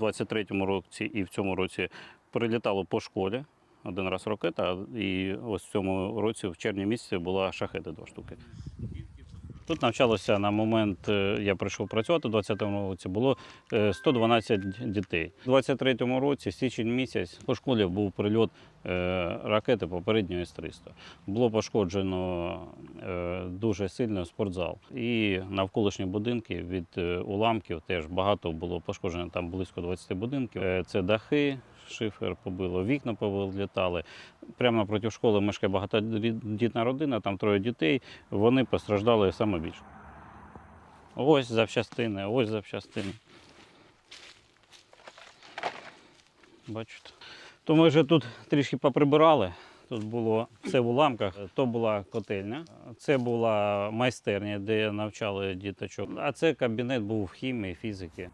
У 23-му році і в цьому році прилітало по школі. Один раз ракета, і ось в цьому році, в червні місяці, була шахеди два штуки. Тут навчалося на момент, е, я прийшов працювати у 20-му році, було е, 112 дітей. У 23-му році, січень місяць, по школі був прильот е, ракети попередньої С-300. Було пошкоджено е, дуже сильно спортзал. І навколишні будинки від е, уламків теж багато було пошкоджено, там близько 20 будинків. Е, Це дахи, шифер побило, вікна повилітали. Прямо напроти школи мешкає багатодітна родина, там троє дітей. Вони постраждали саме більше. Ось запчастини, ось запчастини. Бачите. То ми вже тут трішки поприбирали. Тут було все в уламках. То була котельня, це була майстерня, де навчали діточок. А це кабінет був хімії, фізики.